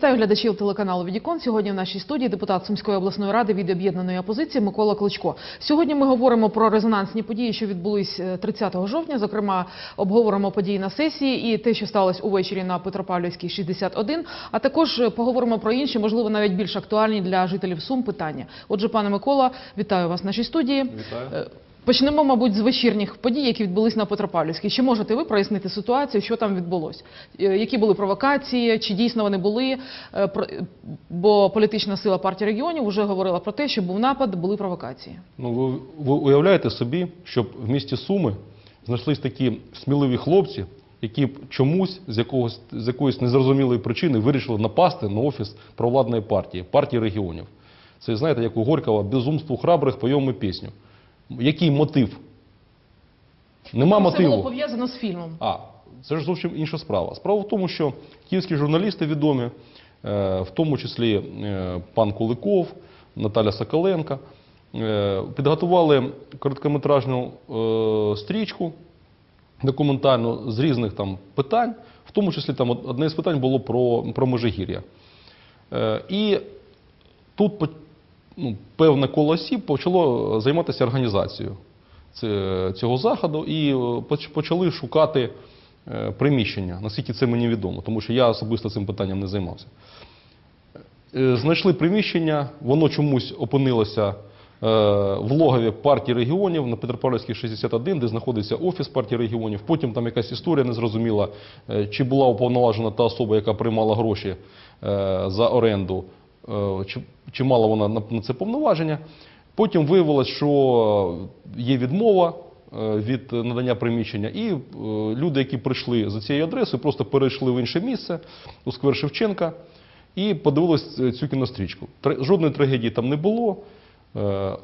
Вітаю глядачів телеканалу Відікон. Сьогодні в нашій студії депутат Сумської обласної ради від об'єднаної опозиції Микола Кличко. Сьогодні ми говоримо про резонансні події, що відбулись е, 30 жовтня. Зокрема, обговоримо події на сесії і те, що сталося увечері на Петропавлівській 61. А також е, поговоримо про інші, можливо, навіть більш актуальні для жителів Сум питання. Отже, пане Микола, вітаю вас в нашій студії. Вітаю. Почнемо, мабуть, з вечірніх подій, які відбулись на Петропавлівській. Чи можете ви прояснити ситуацію, що там відбулось? Е, Які були провокації, чи дійсно вони були? Е, Бо політична сила партії регіонів вже говорила про те, що був напад, були провокації. Ну, ви, ви уявляєте собі, щоб в місті Суми знайшлись такі сміливі хлопці, які б чомусь з, якогось, з якоїсь незрозумілої причини вирішили напасти на офіс провладної партії, партії регіонів. Це, знаєте, як у Горького, безумству храбрих поємо пісню. Який мотив? Нема Це мотиву. було пов'язано з фільмом. А, це ж зовсім інша справа. Справа в тому, що київські журналісти відомі, е, в тому числі е, пан Куликов, Наталя Соколенка, е, підготували короткометражну стрічку документальну з різних там питань, в тому числі там одне з питань було про, про Межигір'я. І тут ну, певне коло осіб почало займатися організацією цього заходу і е, почали шукати е, приміщення, наскільки це мені відомо, тому що я особисто цим питанням не займався. Е, Знайшли приміщення, воно чомусь опинилося е, в логові партії регіонів на Петропавлівській 61, де знаходиться офіс партії регіонів. Потім там якась історія незрозуміла, е, чи була уповноважена та особа, яка приймала гроші е, за оренду, е, чи, чи мала вона на, це повноваження. Потім виявилось, що є відмова е, від надання приміщення, і е, люди, які прийшли за цією адресою, просто перейшли в інше місце у сквер Шевченка і подивились цю кінострічку. Жодної трагедії там не було,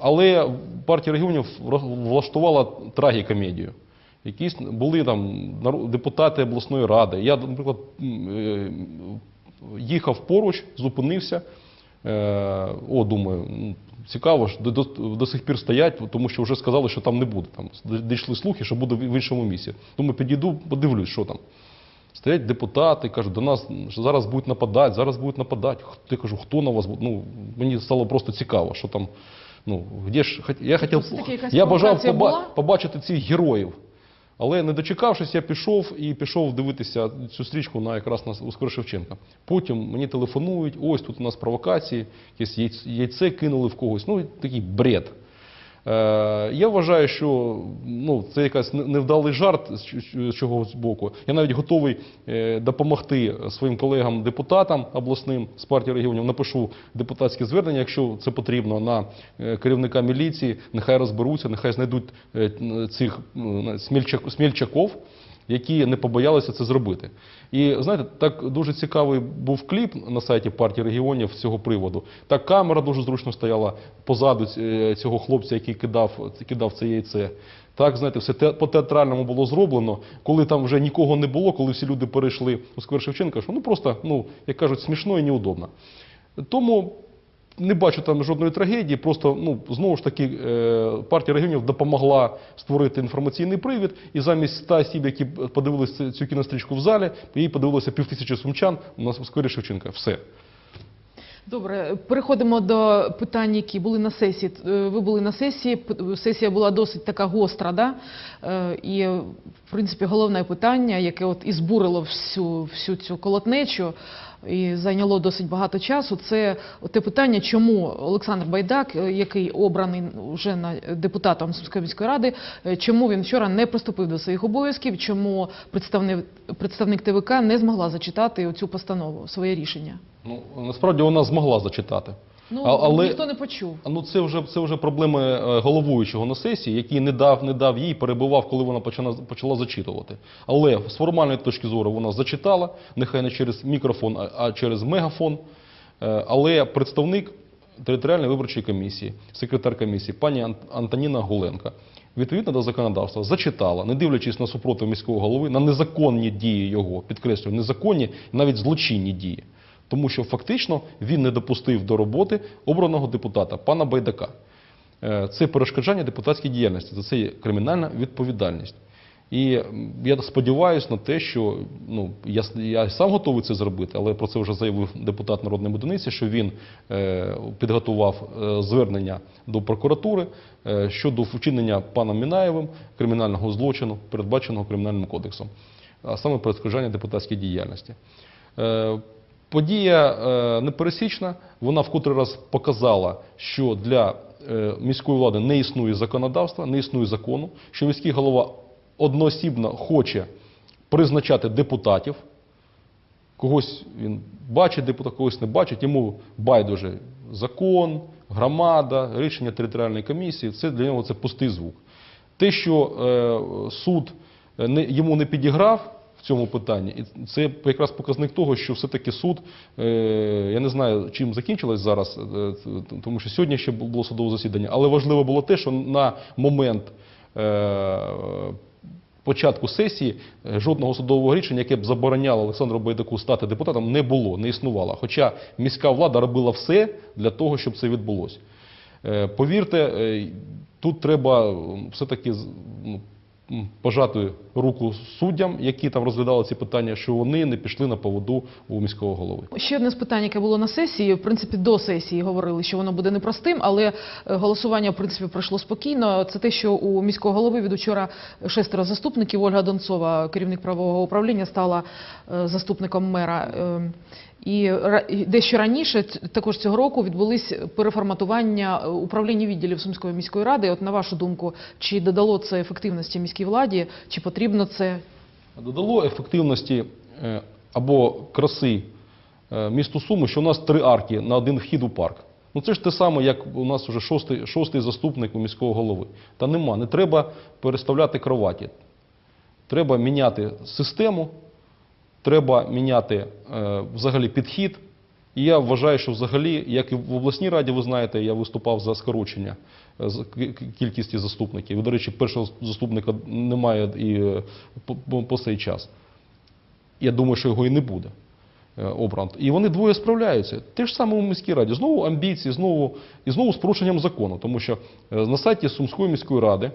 але партія регіонів влаштувала трагікомедію. Якісь були там депутати обласної ради. Я, наприклад, їхав поруч, зупинився. Е, О, думаю, цікаво ж, до, до, до сих пір стоять, тому що вже сказали, що там не буде. Там дійшли слухи, що буде в іншому місці. Думаю, підійду, подивлюсь, що там. Стоять депутати, кажуть, до нас що зараз будуть нападати, зараз будуть нападати. Я кажу, хто на вас буде? Ну, мені стало просто цікаво, що там. Ну, де ж, я хотів, я бажав поба- побачити цих героїв. Але не дочекавшись, я пішов і пішов дивитися цю стрічку на якраз на Оскар Шевченка. Потім мені телефонують, ось тут у нас провокації, якесь яйц- яйце кинули в когось. Ну, такий бред. Е, я вважаю, що ну, це якась невдалий жарт з чогось боку. Я навіть готовий е, допомогти своїм колегам-депутатам обласним з партії регіонів. Напишу депутатське звернення, якщо це потрібно, на е, керівника міліції. Нехай розберуться, нехай знайдуть цих смільчаков, які не побоялися це зробити. І знаєте, так дуже цікавий був кліп на сайті партії регіонів з цього приводу. Так камера дуже зручно стояла позаду е, цього хлопця, який кидав, кидав це яйце. Так, знаєте, все те- по-театральному було зроблено, коли там вже нікого не було, коли всі люди перейшли у сквер Шевченка, що ну просто, ну, як кажуть, смішно і неудобно. Тому не бачу там жодної трагедії, просто ну знову ж таки е, партія регіонів допомогла створити інформаційний привід, і замість 100 осіб, які подивилися цю кінострічку в залі, її подивилося півтисячі сумчан у нас сквері Шевченка. Все. Добре, переходимо до питань, які були на сесії. Е, Ви були на сесії. Сесія була досить така гостра, да? Е, і в принципі головне питання, яке от і збурило всю, всю цю колотнечу і зайняло досить багато часу. Це те питання, чому Олександр Байдак, е, який обраний вже на депутатом Сумської міської ради, е, чому він вчора не приступив до своїх обов'язків, чому представник, представник ТВК не змогла зачитати цю постанову, своє рішення. Ну насправді вона змогла зачитати. Ну, але- ніхто не почув. Ну це вже це вже проблеми е, головуючого на сесії, який не дав не дав їй, перебував, коли вона почала почала зачитувати. Але з формальної точки зору вона зачитала, нехай не через мікрофон, а, через мегафон. Е, Але представник територіальної виборчої комісії, секретар комісії, пані Антоніна Гуленка, відповідно до законодавства, зачитала, не дивлячись на супротив міського голови, на незаконні дії його, підкреслюю, незаконні, навіть злочинні дії. Тому що фактично він не допустив до роботи обраного депутата, пана Байдака. Е, Це перешкоджання депутатській діяльності, за це є кримінальна відповідальність. І я сподіваюся на те, що ну, я, я сам готовий це зробити, але про це вже заявив депутат Народної одиниці, що він е, підготував е, звернення до прокуратури е, щодо вчинення паном Мінаєвим кримінального злочину, передбаченого Кримінальним кодексом, а саме перешкоджання депутатській діяльності. Е, Подія е, непересічна, вона в котрий раз показала, що для е, міської влади не існує законодавства, не існує закону, що міський голова одноосібно хоче призначати депутатів. Когось він бачить депутат, когось не бачить, йому байдуже закон, громада, рішення територіальної комісії. Це для нього це пустий звук. Те, що е, суд йому не підіграв цьому питанні, і це якраз показник того, що все-таки суд, е, я не знаю, чим закінчилось зараз, е, тому що сьогодні ще було судове засідання, але важливо було те, що на момент е, початку сесії жодного судового рішення, яке б забороняло Олександру Байдаку стати депутатом, не було, не існувало. Хоча міська влада робила все для того, щоб це відбулося. Повірте, тут треба все-таки ну, пожати руку суддям, які там розглядали ці питання, що вони не пішли на поводу у міського голови. Ще одне з питань, яке було на сесії. В принципі, до сесії говорили, що воно буде непростим, але е, голосування в принципі пройшло спокійно. Це те, що у міського голови від учора шестеро заступників. Ольга Донцова, керівник правового управління, стала е, заступником мера. І дещо раніше, також цього року, відбулись переформатування е, управління відділів Сумської міської ради. От на вашу думку, чи додало це ефективності міській владі, чи потрібно це? Додало ефективності е, або краси е, місту Суми, що у нас три арки на один вхід у парк. Ну це ж те саме, як у нас вже шостий, шостий заступник у міського голови. Та нема, не треба переставляти кроваті. Треба міняти систему, треба міняти е, взагалі підхід. І я вважаю, що взагалі, як і в обласній раді, ви знаєте, я виступав за скорочення е, кількості заступників. До речі, першого заступника немає і е, по, цей час. Я думаю, що його і не буде обрано. І вони двоє справляються. Те ж саме у міській раді. Знову амбіції, знову і знову з порушенням закону. Тому що на сайті Сумської міської ради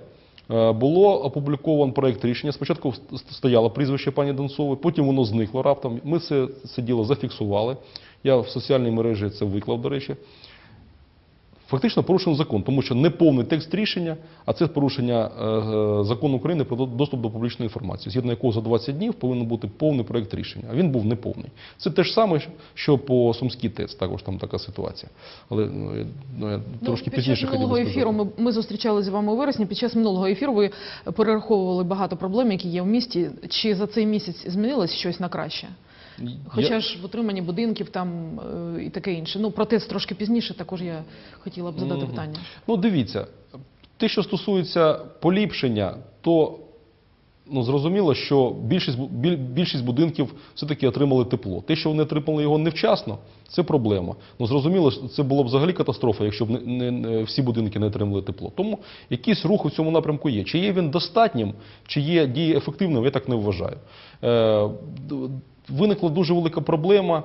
було опубліковано проєкт рішення. Спочатку ст- стояло прізвище пані Донцової, потім воно зникло раптом. Ми це, це діло зафіксували. Я в соціальній мережі це виклав, до речі. Фактично порушено закон, тому що не повний текст рішення, а це порушення е, е, закону України про доступ до публічної інформації, згідно якого за 20 днів повинен бути повний проєкт рішення. А він був неповний. Це те ж саме, що по Сумській ТЕЦ, також там така ситуація. Але ну, я, ну, я трошки під пізніше хотів би ефіру ми, ми зустрічалися з вами у вересні. Під час минулого ефіру ви перераховували багато проблем, які є в місті. Чи за цей місяць змінилось щось на краще? Хоча ж в утриманні будинків там е, і таке інше. Ну про ТЕЦ трошки пізніше. Також я хотіла б задати Мгм. питання. Ну, дивіться, те, що стосується поліпшення, то ну, зрозуміло, що більшість, біль- більшість будинків все-таки отримали тепло. Те, що вони отримали його невчасно, це проблема. Ну, зрозуміло, це було б взагалі катастрофа, якщо б не, не, всі будинки не отримали тепло. Тому якийсь рух у цьому напрямку є. Чи є він достатнім, чи є дії ефективними, я так не вважаю. Е, виникла дуже велика проблема,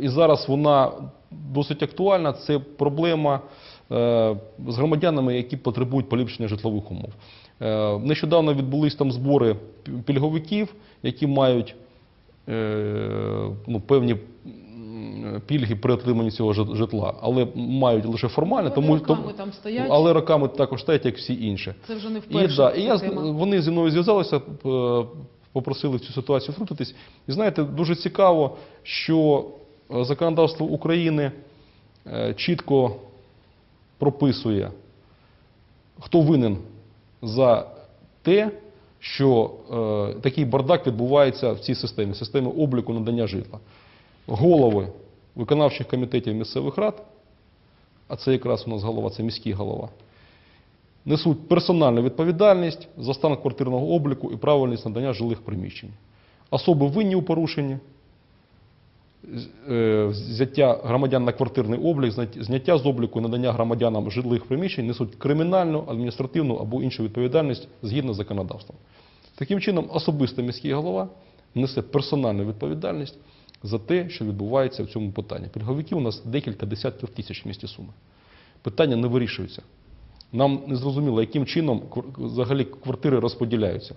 і- зараз вона досить актуальна. Це проблема е, з громадянами, які потребують поліпшення житлових умов. Е, Нещодавно відбулись там збори пільговиків, які мають е, ну, певні пільги при отриманні цього житла, але мають лише формально, Вони тому, роками там стоять. але роками також стоять, як всі інші. Це вже не І, да, і я, вони зі мною зв'язалися, попросили в цю ситуацію втрутитись. І знаєте, дуже цікаво, що е, законодавство України е, чітко прописує, хто винен за те, що е, такий бардак відбувається в цій системі, системі обліку надання житла. Голови виконавчих комітетів місцевих рад, а це якраз у нас голова, це міський голова, несуть персональну відповідальність за стан квартирного обліку і правильність надання жилих приміщень. Особи винні у порушенні, е, взяття громадян на квартирний облік, зняття з обліку і надання громадянам жилих приміщень несуть кримінальну, адміністративну або іншу відповідальність згідно з законодавством. Таким чином, особисто міський голова несе персональну відповідальність за те, що відбувається в цьому питанні. Пільговиків у нас декілька десятків тисяч в місті Суми. Питання не вирішується. Нам не зрозуміло, яким чином взагалі квартири розподіляються.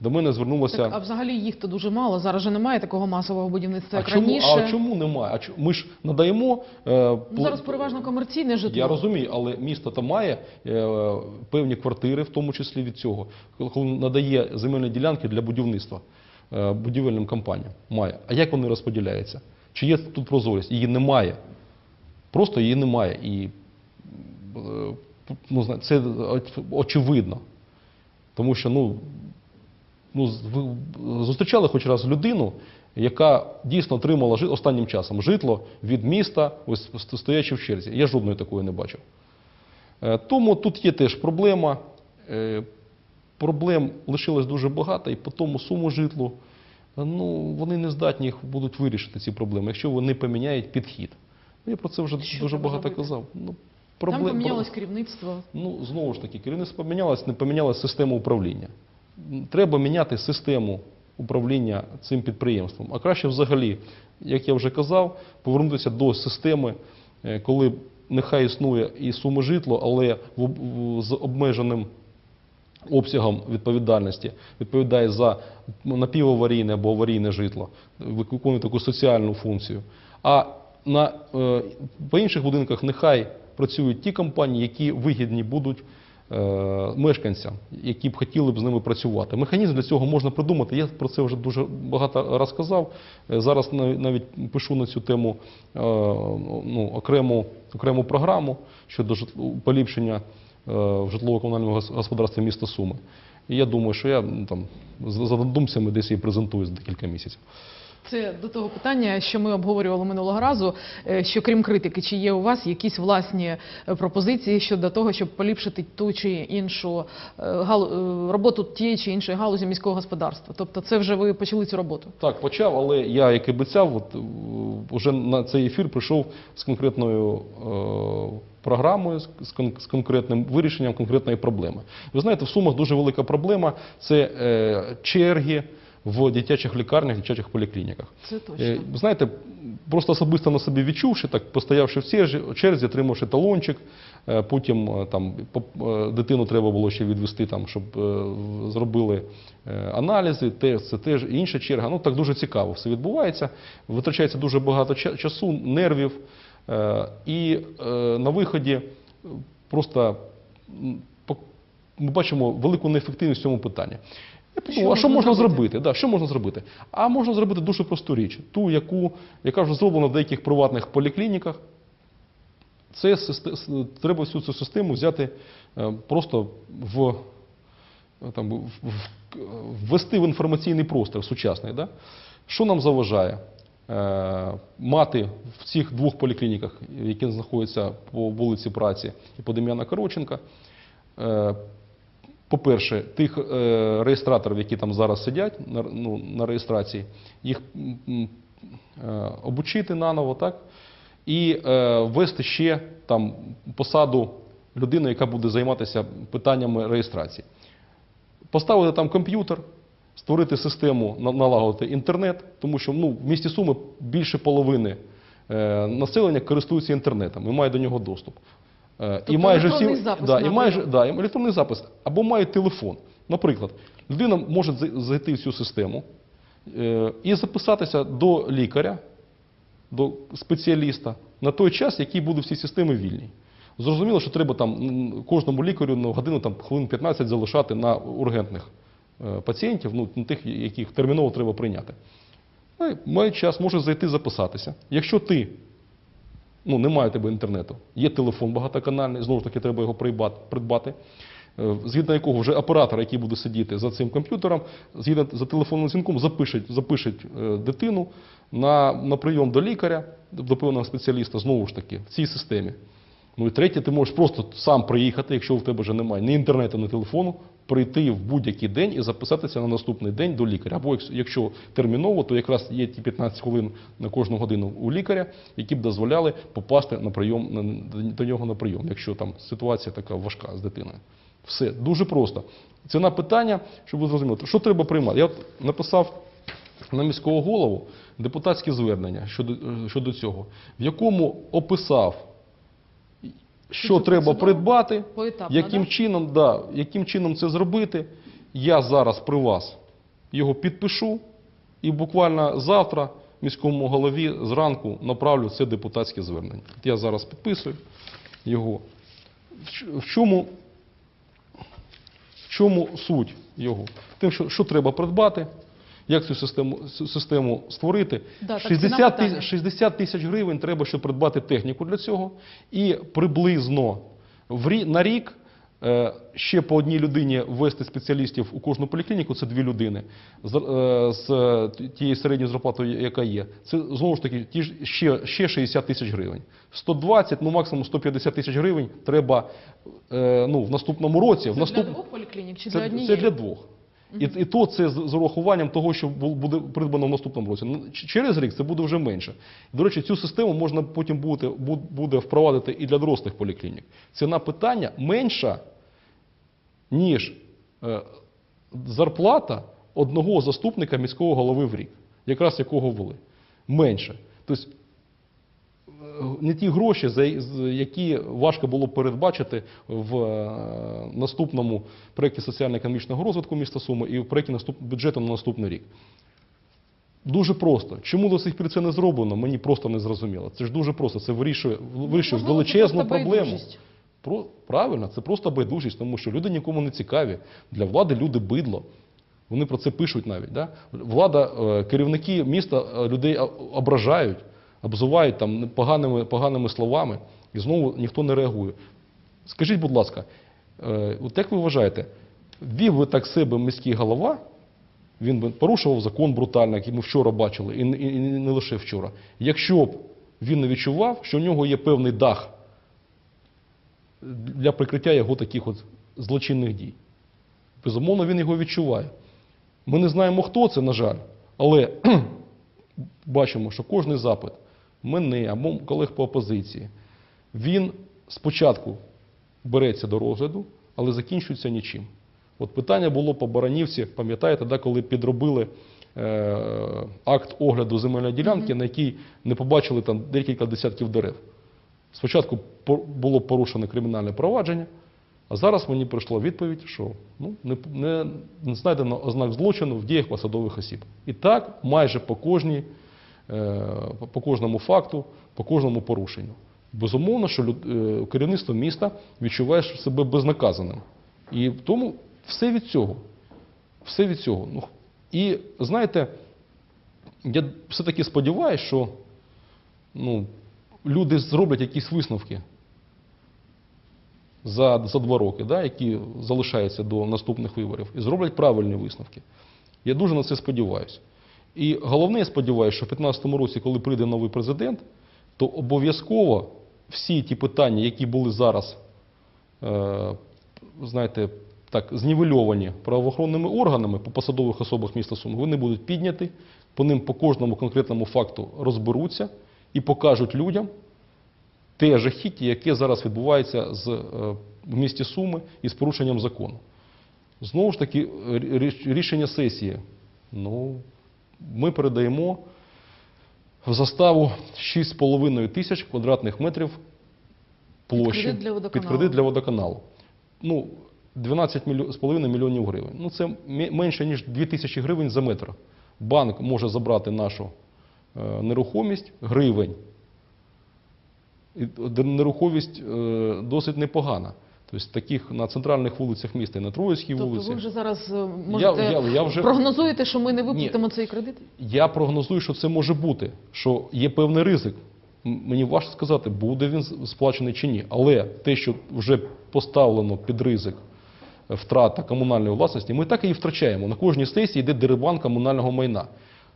До мене звернулося. Так, а взагалі їх то дуже мало. Зараз же немає такого масового будівництва, а, чому, раніше. а чому немає? А чому? Ми ж надаємо. Е, Ну, зараз переважно комерційне житло. Я розумію, але місто там має е, певні квартири, в тому числі від цього, коли надає земельні ділянки для будівництва е, будівельним компаніям. Має. А як вони розподіляються? Чи є тут прозорість? Її немає. Просто її немає. І е, ну, це очевидно. Тому що ну, ну, ви зустрічали хоч раз людину, яка дійсно отримала жи- останнім часом житло від міста, ось стоячи в черзі. Я жодної такої не бачив. Е, Тому тут є теж проблема. Е, Проблем лишилось дуже багато, і по тому суму житлу, е, ну, вони не здатні їх будуть вирішити ці проблеми, якщо вони поміняють підхід. Ну, Я про це вже Що дуже багато зробити? казав. Ну, Там помінялось керівництво. Ну, знову ж таки, керівництво помінялось, не помінялась система управління. Треба міняти систему управління цим підприємством. А краще взагалі, як я вже казав, повернутися до системи, е, коли нехай існує і суможитло, але в, в- з обмеженим обсягом відповідальності відповідає за напіваварійне або аварійне житло, виконує таку соціальну функцію. А на, е, по інших будинках нехай працюють ті компанії, які вигідні будуть е, мешканцям, які б хотіли б з ними працювати. Механізм для цього можна придумати. Я про це вже дуже багато раз казав. Е, Зараз навіть пишу на цю тему е, ну, окрему, окрему програму щодо поліпшення в житлово-комунальному гос- господарстві міста Суми. І я думаю, що я там за думцями десь її презентую за декілька місяців. Це до того питання, що ми обговорювали минулого разу. е, Що крім критики, чи є у вас якісь власні е, пропозиції щодо того, щоб поліпшити ту чи іншу е, роботу тієї чи іншої галузі міського господарства? Тобто, це вже ви почали цю роботу? Так, почав, але я, як і обіцяв, от, е, вже на цей ефір прийшов з конкретною програмою, з, конкретним вирішенням конкретної проблеми. Ви знаєте, в Сумах дуже велика проблема це черги в дитячих лікарнях, дитячих поліклініках. Це точно. Е, Знаєте, просто особисто на собі відчувши, так постоявши в черзі, отримавши талончик, е, потім е, там дитину треба було ще відвести, там, щоб зробили аналізи, те, це теж інша черга. Ну так дуже цікаво все відбувається. Витрачається дуже багато часу, нервів. І на виході просто ми бачимо велику неефективність в цьому питанні. Я подумав, Що а що можна зробити? зробити? Да, що можна зробити? А можна зробити дуже просту річ, ту, яку, яка вже зроблена в деяких приватних поліклініках. Це треба всю цю систему взяти е, просто в, там, ввести в інформаційний простір сучасний. Да? Що нам заважає? Е, Мати в цих двох поліклініках, які знаходяться по вулиці Праці і по Дем'яна Короченка, е, по-перше, тих е, реєстраторів, які там зараз сидять ну, на реєстрації, їх е, обучити наново, так? І е, ввести ще там посаду людини, яка буде займатися питаннями реєстрації. Поставити там комп'ютер, створити систему, налагодити інтернет, тому що ну, в місті Суми більше половини населення користується інтернетом і має до нього доступ. Е, Тобто і майже електронний всі, запис да, і майже, да, і електронний запис або мають телефон. Наприклад, людина може зайти в цю систему е, і записатися до лікаря, до спеціаліста на той час, який буде в цій системі вільний. Зрозуміло, що треба там кожному лікарю на годину там, хвилин 15 залишати на ургентних е, пацієнтів, ну, тих, яких терміново треба прийняти. Ну, Має час, може зайти записатися. Якщо ти ну, немає у тебе інтернету, є телефон багатоканальний, знову ж таки, треба його придбати, е, згідно якого вже оператор, який буде сидіти за цим комп'ютером, згідно за телефонним дзвінком, запишуть, запишуть е, дитину на, на прийом до лікаря, до певного спеціаліста, знову ж таки, в цій системі. Ну і третє, ти можеш просто сам приїхати, якщо в тебе вже немає ні інтернету, ні телефону, прийти в будь-який день і записатися на наступний день до лікаря. Або якщо- терміново, то якраз є ті 15 хвилин на кожну годину у лікаря, які б дозволяли попасти на прийом на- до нього на прийом, якщо там ситуація така важка з дитиною. Все дуже просто. Ціна питання, щоб ви зрозуміли, що треба приймати. Я от написав на міського голову депутатське звернення щодо, е, щодо цього, в якому описав, що треба придбати, Поетапно, яким да? чином, да, яким чином це зробити. Я зараз при вас його підпишу і буквально завтра міському голові зранку направлю це депутатське звернення. Я зараз підписую його. В В чому, в чому суть його? Тим, що, що треба придбати, як цю систему, систему створити. Да, 60, ціна тисяч, 60 тисяч гривень треба, щоб придбати техніку для цього. І приблизно в на рік е, ще по одній людині ввести спеціалістів у кожну поліклініку, це дві людини, з, е, з тією середньою зарплатою, яка є. Це знову ж таки ті ще, ще 60 тисяч гривень. 120, ну максимум 150 тисяч гривень треба е, ну, в наступному році. в Це наступ... для двох поліклінік чи для однієї? це для двох. І, і то це з, урахуванням того, що буде придбано в наступному році. Ну, Через рік це буде вже менше. До речі, цю систему можна потім буде, буде впровадити і для дорослих поліклінік. Ціна питання менша, ніж е, зарплата одного заступника міського голови в рік, якраз якого ввели. Менше. Тобто не ті гроші, які важко було б передбачити в е, наступному проєкті соціально-економічного розвитку міста Суми і в проєкті бюджету на наступний рік. Дуже просто. Чому до сих пір це не зроблено, мені просто не зрозуміло. Це ж дуже просто. Це вирішує, вирішує Ну, Можливо, величезну проблему. Про, правильно, це просто байдужість, тому що люди нікому не цікаві. Для влади люди бидло. Вони про це пишуть навіть. Да? Влада, е, керівники міста е, людей ображають, обзивають там поганими, поганими словами, і знову ніхто не реагує. Скажіть, будь ласка, е, от як ви вважаєте, вів би так себе міський голова, він би порушував закон брутально, який ми вчора бачили, і, не- лише вчора. Якщо б він не відчував, що в нього є певний дах для прикриття його таких от злочинних дій. Безумовно, він його відчуває. Ми не знаємо, хто це, на жаль, але бачимо, що кожний запит мене або колег по опозиції, він спочатку береться до розгляду, але закінчується нічим. От питання було по Баранівці, пам'ятаєте, да, коли підробили е, акт огляду земельної ділянки, на якій не побачили там декілька десятків дерев. Спочатку було порушено кримінальне провадження, а зараз мені прийшла відповідь, що ну, не, не, не знайдено ознак злочину в діях посадових осіб. І так майже по, кожній, по- по кожному факту, по кожному порушенню. Безумовно, що е, керівництво міста відчуває себе безнаказаним. І тому все від цього. Все від цього. Ну, і знаєте, я все-таки сподіваюся, що ну, люди зроблять якісь висновки за, за два роки, да, які залишаються до наступних виборів, і зроблять правильні висновки. Я дуже на це сподіваюся. І головне, я сподіваюся, що в 2015 році, коли прийде новий президент, то обов'язково всі ті питання, які були зараз, е, знаєте, так, знівельовані правоохоронними органами по посадових особах міста Суми, вони будуть підняті, по ним по кожному конкретному факту розберуться і покажуть людям те жахіття, яке зараз відбувається з, е, в місті Суми із порушенням закону. Знову ж таки, рішення сесії. Ну, ми передаємо в заставу 6,5 тисяч квадратних метрів площі кредит для водоканалу. під кредит для водоканалу. Ну, 12,5 мільйонів гривень. Ну, це менше, ніж 2 тисячі гривень за метр. Банк може забрати нашу е, нерухомість гривень. Нерухомість е, досить непогана. Тобто таких на центральних вулицях міста і на Троїцькій Тобто вулиці. ви вже зараз е, можете я- я вже- прогнозуєте, що ми не виплатимо цей кредит? Я прогнозую, що це може бути, що є певний ризик. Мені важко сказати, буде він сплачений чи ні. Але те, що вже поставлено під ризик е, втрата комунальної власності, ми так і втрачаємо. На кожній сесії йде дерибан комунального майна.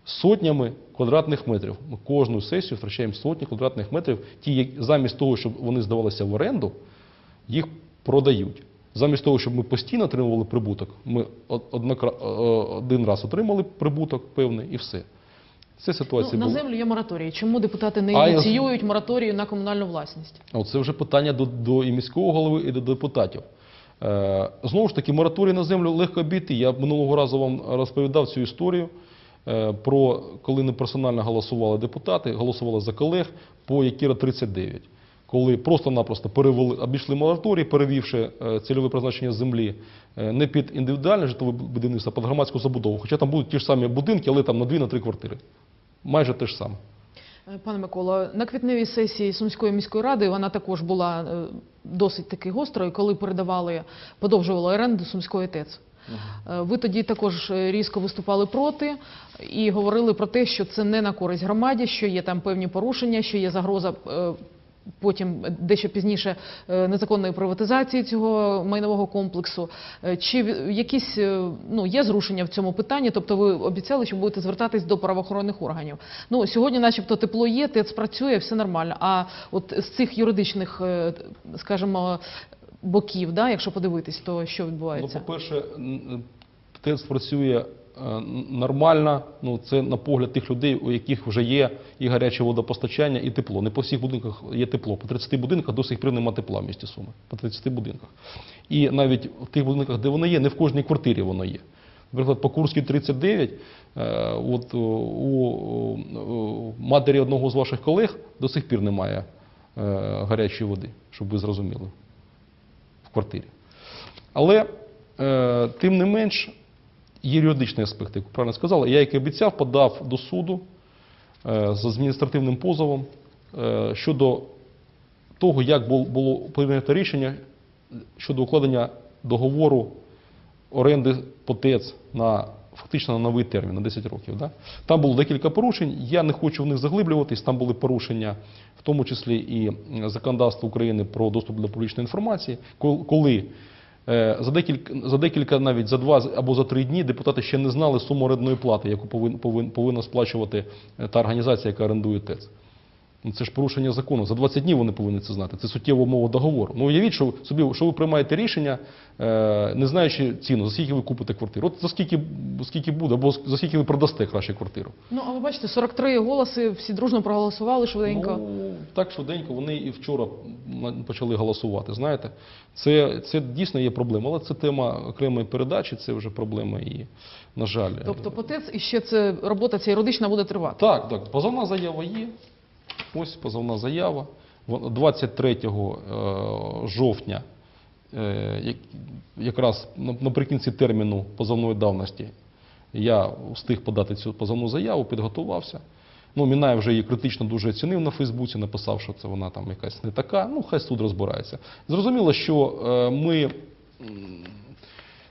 Сотнями квадратних метрів. Ми кожну сесію втрачаємо сотні квадратних метрів. Ті, замість того, щоб вони здавалися в оренду, їх продають. Замість того, щоб ми постійно отримували прибуток, ми е, один раз отримали прибуток певний і все. Це Ну, ситуація на була. землю є мораторій. Чому депутати не А я- ініціюють мораторію на комунальну власність? От Це вже питання до, до і міського голови, і до депутатів. Е, знову ж таки, мораторій на землю легко обійти. Я минулого разу вам розповідав цю історію е, про коли не персонально голосували депутати, голосували за колег по ЄКІРа 39. Коли просто-напросто перевели, обійшли мораторій, перевівши е, цільове призначення землі е, не під індивідуальне житлове будівництво, а під громадську забудову. Хоча там будуть ті ж самі будинки, але там на дві на три квартири. Майже те ж саме. Е, Пане Микола, на квітневій сесії Сумської міської ради вона також була досить таки гострою, коли передавали, подовжували оренду Сумської ТЕЦ. Ви тоді також різко виступали проти і говорили про те, що це не на користь громаді, що є там певні порушення, що є загроза потім дещо пізніше е, незаконної приватизації цього майнового комплексу. Е, Чи якісь е, ну, є зрушення в цьому питанні? Тобто ви обіцяли, що будете звертатись до правоохоронних органів. Ну, сьогодні начебто тепло є, ТЕЦ працює, все нормально. А от з цих юридичних, скажімо, боків, да, якщо подивитись, то що Ну, відбувається? по-перше, н- ТЕЦ працює е, н- нормально. Ну, це на погляд тих людей, у яких вже є і гаряче водопостачання, і тепло. Не по всіх будинках є тепло. По 30 будинках до сих пір немає тепла в місті Суми. По 30 будинках. І навіть в тих будинках, де воно є, не в кожній квартирі воно є. Наприклад, по Курській 39, е, от у, у матері одного з ваших колег до сих пір немає е, гарячої води, щоб ви зрозуміли, в квартирі. Але е, тим не менш юридичний аспект, як правильно сказали. Я, як і обіцяв, подав до суду е, з адміністративним позовом е, щодо того, як бул- було прийнято рішення щодо укладення договору оренди по ТЕЦ на фактично на новий термін, на 10 років. Да? Там було декілька порушень. Я не хочу в них заглиблюватись. Там були порушення, в тому числі і м, законодавство України про доступ до публічної інформації, кол- коли за декілька, за декілька, навіть за два або за три дні депутати ще не знали суму орендної плати, яку повин, повин, повинна сплачувати е, та організація, яка орендує ТЕЦ. Ну, Це ж порушення закону. За 20 днів вони повинні це знати. Це суттєва умова договору. Ну уявіть, що собі, що ви приймаєте рішення, е, не знаючи ціну, за скільки ви купите квартиру. От за скільки, скільки буде, або за скільки ви продасте краще квартиру. Ну, а ви бачите, 43 голоси, всі дружно проголосували швиденько. Ну, так швиденько вони і вчора почали голосувати. Знаєте, це, це дійсно є проблема, але це тема окремої передачі, це вже проблема і, на жаль. Тобто по ТЕЦ і ще це робота ця юридична буде тривати. Так, так. Позовна заява є. Ось позовна заява. 23 е, жовтня, е, якраз наприкінці терміну позовної давності, я встиг подати цю позовну заяву, підготувався. Ну, Мінаєв вже її критично дуже оцінив на Фейсбуці, написав, що це вона там якась не така. Ну, хай суд розбирається. Зрозуміло, що е, ми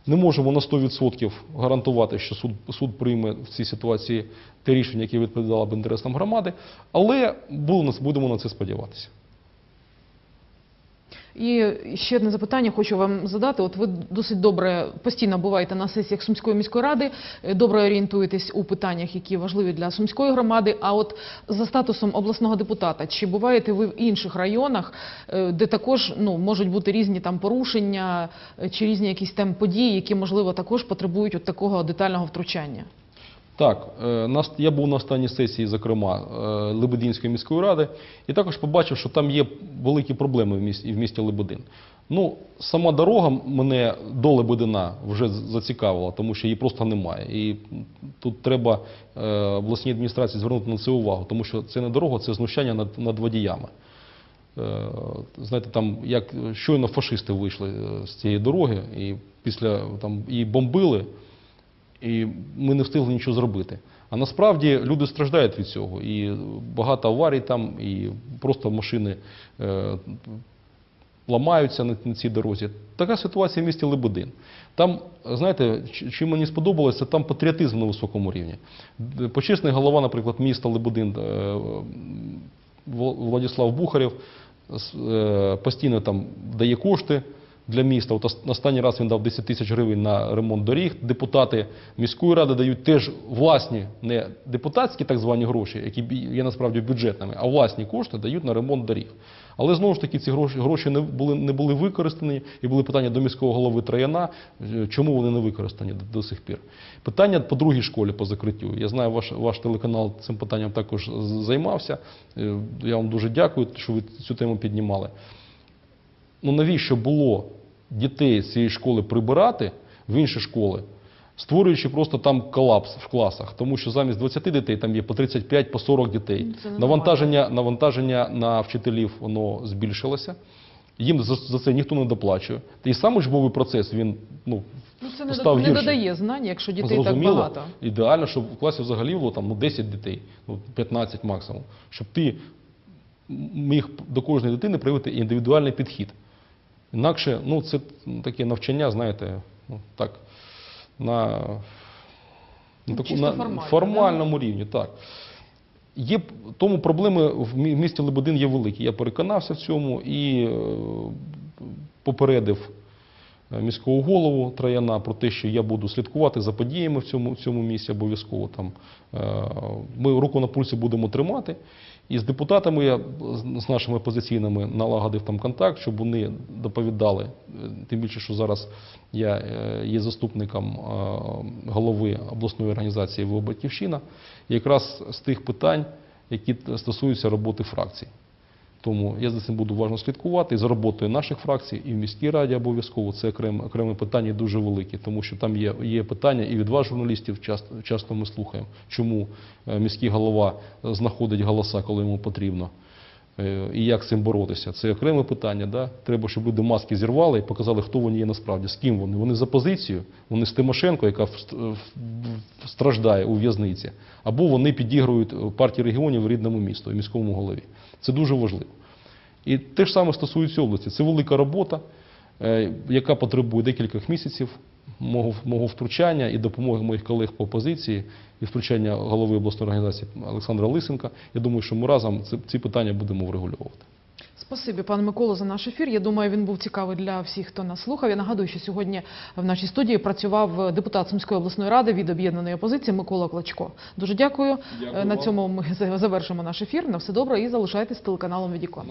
не можемо на 100% гарантувати, що суд, суд прийме в цій ситуації те рішення, яке відповідало б інтересам громади, але будемо, на це сподіватися. І ще одне запитання хочу вам задати. От ви досить добре постійно буваєте на сесіях Сумської міської ради, е, добре орієнтуєтесь у питаннях, які важливі для Сумської громади. А от за статусом обласного депутата, чи буваєте ви в інших районах, е, де також ну можуть бути різні там порушення е, чи різні якісь там події, які можливо також потребують от такого детального втручання? Так, е, я був на останній сесії, зокрема, е, Лебединської міської ради, і також побачив, що там є великі проблеми в місті, в місті Лебедин. Ну, сама дорога мене до Лебедина вже зацікавила, тому що її просто немає. І тут треба е, обласній адміністрації звернути на це увагу, тому що це не дорога, це знущання над, над водіями. Е, Знаєте, там як щойно фашисти вийшли е, з цієї дороги, і після там її бомбили, і ми не встигли нічого зробити. А насправді люди страждають від цього. І багато аварій там, і просто машини е, ламаються на, на цій дорозі. Така ситуація в місті Лебедин. Там, знаєте, чим мені сподобалося, там патріотизм на високому рівні. Почесний голова, наприклад, міста Лебедин е, Вла- Владислав Бухарєв е, постійно там дає кошти для міста. От ос- останній раз він дав 10 тисяч гривень на ремонт доріг. Депутати міської ради дають теж власні, не депутатські так звані гроші, які є насправді бюджетними, а власні кошти дають на ремонт доріг. Але знову ж таки ці гроші, гроші не, були, не були використані, і були питання до міського голови Трояна, е, чому вони не використані до, до сих пір. Питання по другій школі по закриттю. Я знаю, ваш, ваш телеканал цим питанням також займався. Е, Я вам дуже дякую, що ви цю тему піднімали. Ну навіщо було дітей з цієї школи прибирати в інші школи, створюючи просто там колапс в класах, тому що замість 20 дітей там є по 35, по 40 дітей. Навантаження, навантаження на вчителів воно збільшилося. Їм за, за це ніхто не доплачує. Та і сам учбовий процес він ну, Ну, це не, став до- не додає знань, якщо дітей так багато. ідеально, щоб в класі взагалі було там, ну, 10 дітей, ну, 15 максимум, щоб ти міг до кожної дитини проявити індивідуальний підхід. Інакше ну, це таке навчання, знаєте, ну, так, на, на, Ну, таку, на формально, формальному рівні. Так. Є, тому проблеми в місті Лебедин є великі. Я переконався в цьому і е, попередив міського голову Трояна про те, що я буду слідкувати за подіями в цьому, в цьому місці обов'язково. Там, е, ми руку на пульсі будемо тримати. І з депутатами я з- нашими опозиційними налагодив там контакт, щоб вони доповідали. Е, Тим більше, що зараз я е, є заступником е, голови обласної організації ВО Батьківщина, якраз з тих питань, які стосуються роботи фракцій. Тому я за цим буду уважно слідкувати і за роботою наших фракцій, і в міській раді обов'язково. Це окреме, окреме питання дуже велике, тому що там є, є питання і від вас, журналістів, часто, часто ми слухаємо, чому е, міський голова знаходить голоса, коли йому потрібно. Е, І як з цим боротися? Це окреме питання. Да? Треба, щоб люди маски зірвали і показали, хто вони є насправді, з ким вони. Вони за позицію, вони з Тимошенко, яка в- в- страждає у в'язниці, або вони підігрують е, партії регіонів рідному місту міському голові. Це дуже важливо. І те ж саме стосується області. Це велика робота, е, яка потребує декількох місяців мого, мого втручання і допомоги моїх колег по опозиції, і втручання голови обласної організації Олександра Лисенка. Я думаю, що ми разом ці, ці питання будемо врегульовувати. Спасибі, пане Миколо, за наш ефір. Я думаю, він був цікавий для всіх, хто нас слухав. Я нагадую, що сьогодні в нашій студії працював депутат Сумської обласної ради від об'єднаної опозиції Микола Клочко. Дуже дякую. Дякую На вам. цьому ми завершимо наш ефір. На все добре і залишайтесь телеканалом Відікон.